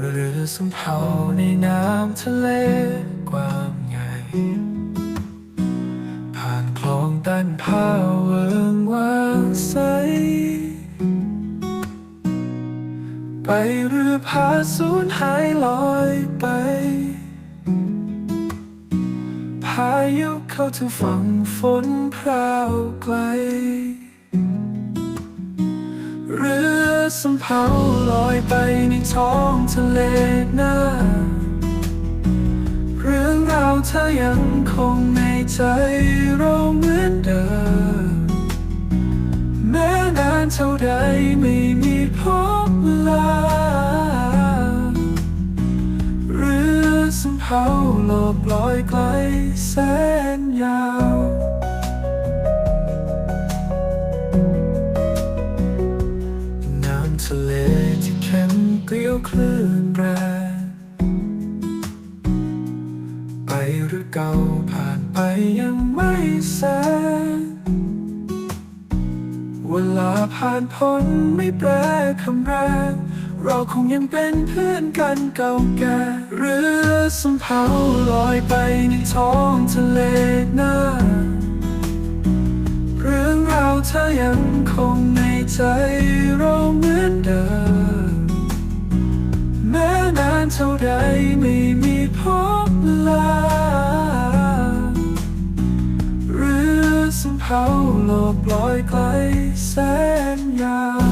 หรือสำเภาในน้ำทะเลกว้างใหญ่ ผ่านคลองตันผ้าเวิงวางใส ไปเรือพาสูญหายลอยไป พายุเข้าถึงฝั่งฝนพราวไกล สำเภาลอยไปในท้องทะเลน่าเรื่องราวเธอยังคงในใจเราเหมือนเดิมแม้นานเท่าใดไม่มีพบลาเรือสำเภาโลบลอยไกลแสนยาว เลี้ยวคลื่นแรงไปหรือเก่าผ่านไปยังไม่แสนเวลาผ่านพ้นไม่แปรคำแรงเราคงยังเป็นเพื่อนกันเก่าแก่เรือสำเภาลอยไปในท้องทะเลน่าเรื่องราวเธอยังคงในใจเราเหมือนเดิม เท่าใดไม่มีพบลาเรือสำเภาโลบลอยไกลแสนยาว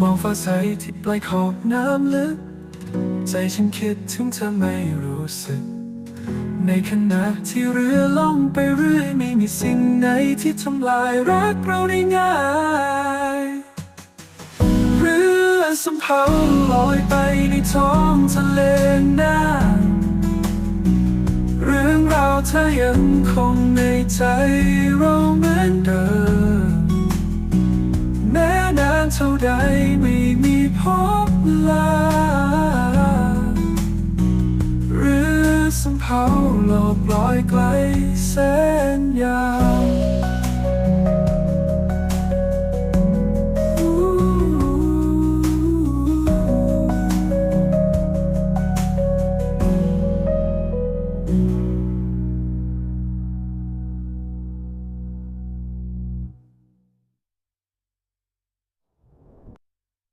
มองฟ้าใสที่ปลายขอบน้ำลึก ใจฉันคิดถึงเธอไม่รู้สึก ในขณะที่เรือล่องไปเรื่อยไม่มีสิ่งไหนที่ทำลายรักเราได้ง่ายเรือสำเภาลอยไปในท้องทะเลน่าเรื่องราวเธอยังคงในใจเราเหมือนเดิมแม้นานเท่าใดไม่มีพบลา แสนยาว